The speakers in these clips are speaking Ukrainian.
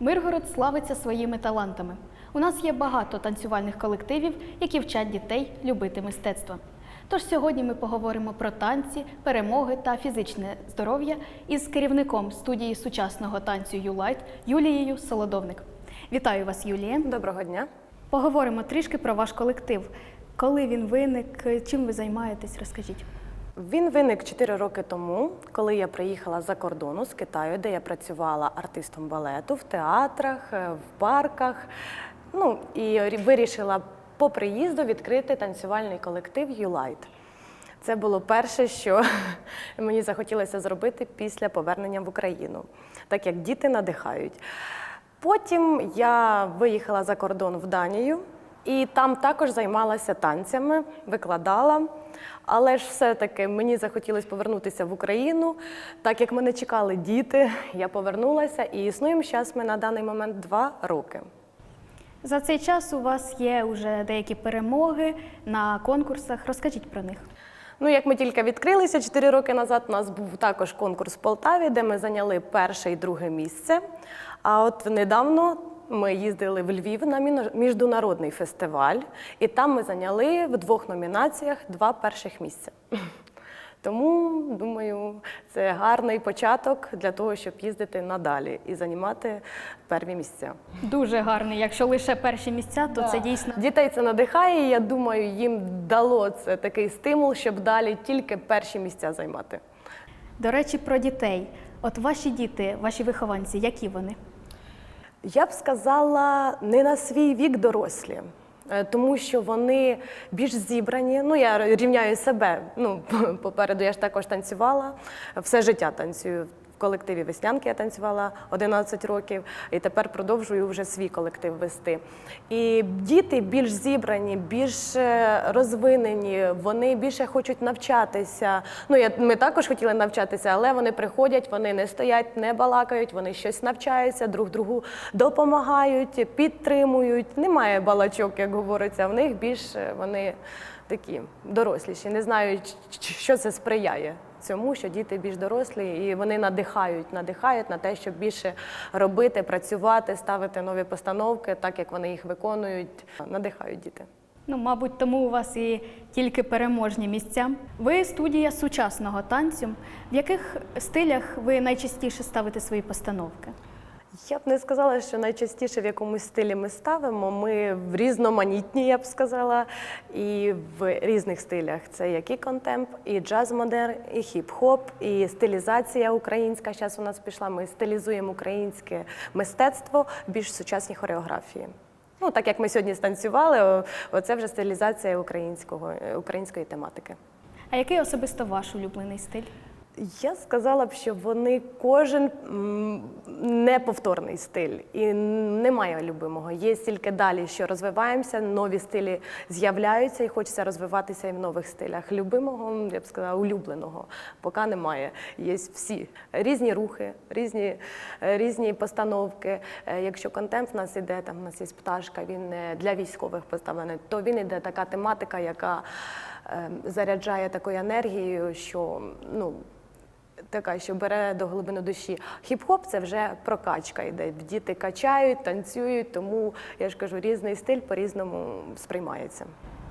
Миргород славиться своїми талантами. У нас є багато танцювальних колективів, які вчать дітей любити мистецтво. Тож сьогодні ми поговоримо про танці, перемоги та фізичне здоров'я із керівником студії сучасного танцю «Юлайт» Юлією Солодовник. Вітаю вас, Юлія. Доброго дня. Поговоримо трішки про ваш колектив. Коли він виник, чим ви займаєтесь, розкажіть. Він виник 4 роки тому, коли я приїхала за кордону з Китаю, де я працювала артистом балету в театрах, е, в парках. Ну і вирішила по приїзду відкрити танцювальний колектив «Юлайт». Це було перше, що мені захотілося зробити після повернення в Україну, так як діти надихають. Потім я виїхала за кордон в Данію і там також займалася танцями, викладала. Але ж все-таки мені захотілося повернутися в Україну, так як мене чекали діти, я повернулася і існуємо зараз ми на даний момент два роки. За цей час у вас є вже деякі перемоги на конкурсах. Розкажіть про них. Ну, як ми тільки відкрилися 4 роки назад, у нас був також конкурс в Полтаві, де ми зайняли перше і друге місце. А от недавно ми їздили в Львів на міжнародний фестиваль, і там ми зайняли в двох номінаціях два перших місця. Тому думаю, це гарний початок для того, щоб їздити надалі і займати перві місця. Дуже гарний. Якщо лише перші місця, то це дійсно Дітей це надихає. і Я думаю, їм дало це такий стимул, щоб далі тільки перші місця займати. До речі, про дітей. От ваші діти, ваші вихованці, які вони? Я б сказала, не на свій вік дорослі. е, Тому що вони більш зібрані. Ну, я рівняю себе. Ну, попереду я ж також танцювала, все життя танцюю. Колективі Веснянки я танцювала 11 років і тепер продовжую вже свій колектив вести. І діти більш зібрані, більш е, розвинені, вони більше хочуть навчатися. Ну, я, ми також хотіли навчатися, але вони приходять, вони не стоять, не балакають, вони щось навчаються, друг другу допомагають, підтримують. Немає балачок, як говориться. В них більш е, вони такі доросліші, не знають, що це сприяє цьому, що діти більш дорослі, і вони надихають, надихають на те, щоб більше робити, працювати, ставити нові постановки, так як вони їх виконують, надихають діти. Ну, мабуть, тому у вас і тільки переможні місця. Ви студія сучасного танцю. В яких стилях ви найчастіше ставите свої постановки? Я б не сказала, що найчастіше в якомусь стилі ми ставимо. Ми в різноманітні, я б сказала, і в різних стилях. Це як і контемп, і джаз-модерн, і хіп-хоп, і стилізація українська. Зараз у нас пішла. Ми стилізуємо українське мистецтво більш сучасній хореографії. Ну, так як ми сьогодні станцювали, оце вже стилізація українського, е, української тематики. А який особисто ваш улюблений стиль? Я сказала б, що вони кожен неповторний стиль і немає любимого. Є тільки далі, що розвиваємося, нові стилі з'являються і хочеться розвиватися і в нових стилях. Любимого, я б сказала, улюбленого поки немає. Є всі різні рухи, різні, е, різні постановки. Е, Якщо контент в нас іде, там у нас є пташка, він е, для військових поставлений, то він іде така тематика, яка е, заряджає такою енергією, що ну. Така, що бере до глибини душі. Хіп-хоп це вже прокачка йде. Діти качають, танцюють, тому я ж кажу, різний стиль по-різному сприймається.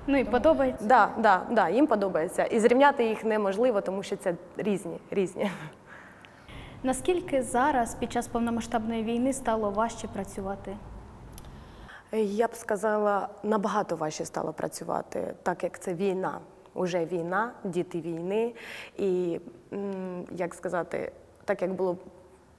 Ну і подобається. Да, да, да, їм подобається. І зрівняти їх неможливо, тому що це різні, різні. Наскільки зараз під час повномасштабної війни стало важче працювати? Я б сказала, набагато важче стало працювати, так як це війна. Уже війна, діти війни. І як сказати, так як було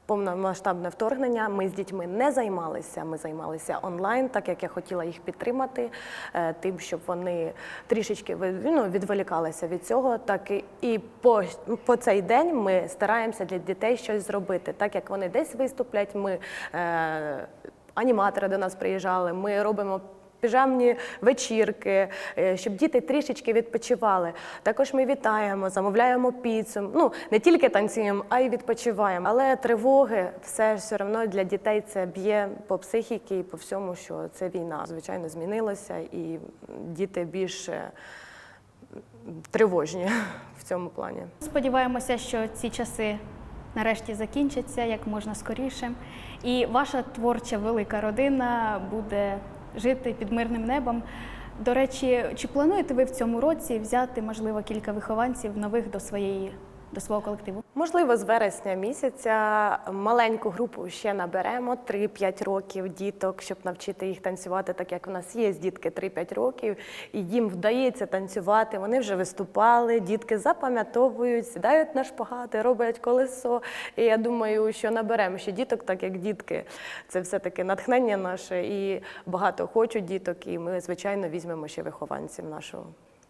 повномасштабне вторгнення, ми з дітьми не займалися. Ми займалися онлайн, так як я хотіла їх підтримати, е, тим, щоб вони трішечки ну, відволікалися від цього. Так і, по, по цей день ми стараємося для дітей щось зробити. Так як вони десь виступлять, ми е, аніматори до нас приїжджали, ми робимо. Піжамні вечірки, е, щоб діти трішечки відпочивали. Також ми вітаємо, замовляємо піцу. Ну не тільки танцюємо, а й відпочиваємо. Але тривоги все все одно для дітей це б'є по психіки і по всьому, що це війна. Звичайно, змінилося, і діти більше тривожні в цьому плані. Сподіваємося, що ці часи нарешті закінчаться як можна скоріше. І ваша творча велика родина буде жити під мирним небом. До речі, чи плануєте ви в цьому році взяти, можливо, кілька вихованців нових до своєї до свого колективу? Можливо, з вересня місяця маленьку групу ще наберемо 3-5 років діток, щоб навчити їх танцювати, так як у нас є дітки 3-5 років, і їм вдається танцювати. Вони вже виступали, дітки запам'ятовують, сідають на шпагати, роблять колесо. І я думаю, що наберемо ще діток, так як дітки. Це все-таки натхнення наше, і багато хочуть діток. І ми, звичайно, візьмемо ще вихованців в нашу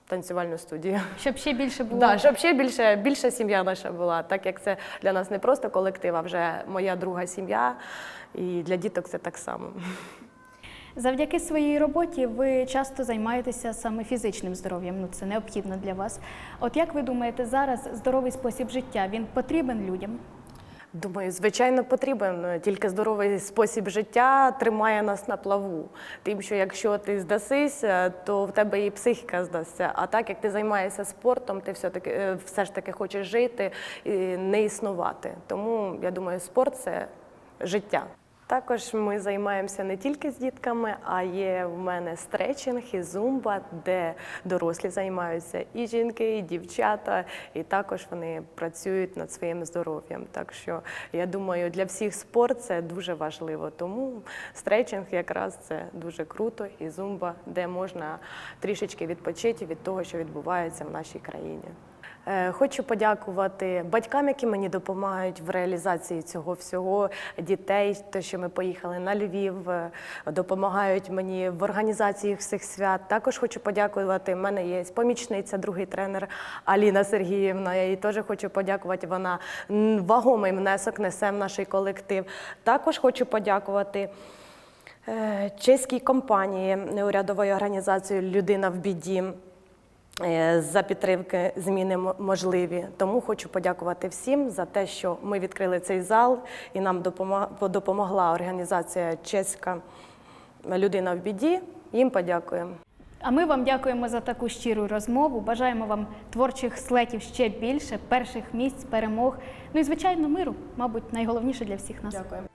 танцювальну студію. Щоб ще більше було Да, щоб ще більше, більша сім'я наша була, так як це для нас не просто колектив, а вже моя друга сім'я. І для діток це так само. Завдяки своїй роботі ви часто займаєтеся саме фізичним здоров'ям. Ну це необхідно для вас. От як ви думаєте, зараз здоровий спосіб життя він потрібен людям? Думаю, звичайно, потрібен. Тільки здоровий спосіб життя тримає нас на плаву. Тим, що якщо ти здасися, то в тебе і психіка здасться. А так як ти займаєшся спортом, ти все таки е, все ж таки хочеш жити і не існувати. Тому я думаю, спорт це життя. Також ми займаємося не тільки з дітками, а є в мене стретчинг і зумба, де дорослі займаються і жінки, і дівчата, і також вони працюють над своїм здоров'ям. Так що я думаю, для всіх спорт це дуже важливо. Тому стретчинг якраз це дуже круто, і зумба, де можна трішечки відпочити від того, що відбувається в нашій країні. Е, Хочу подякувати батькам, які мені допомагають в реалізації цього всього, дітей, те, що ми поїхали на Львів, е, допомагають мені в організації всіх свят. Також хочу подякувати. в мене є помічниця, другий тренер Аліна Сергіївна. Я їй теж хочу подякувати. Вона вагомий внесок несе в наш колектив. Також хочу подякувати. е, Чеській компанії неурядової організації Людина в біді за підтримки зміни можливі. Тому хочу подякувати всім за те, що ми відкрили цей зал і нам допомо- допомогла організація Чеська Людина в біді. Їм подякуємо. А ми вам дякуємо за таку щиру розмову. Бажаємо вам творчих слетів ще більше, перших місць, перемог. Ну і звичайно, миру, мабуть, найголовніше для всіх нас. Дякуємо.